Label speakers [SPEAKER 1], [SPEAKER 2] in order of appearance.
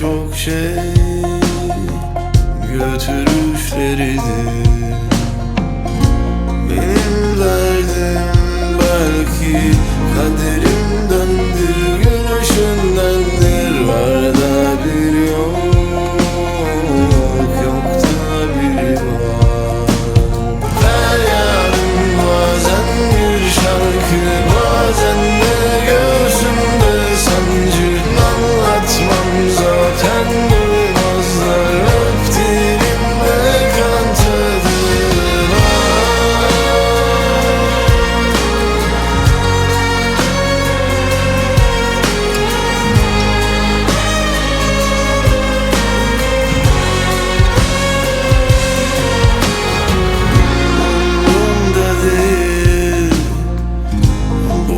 [SPEAKER 1] Çok şey götürüşleridir. Benim derdim belki kaderimdendir Gülüşündendir var da bir yok Yok da bir var Feryadım bazen bir şarkı Bazen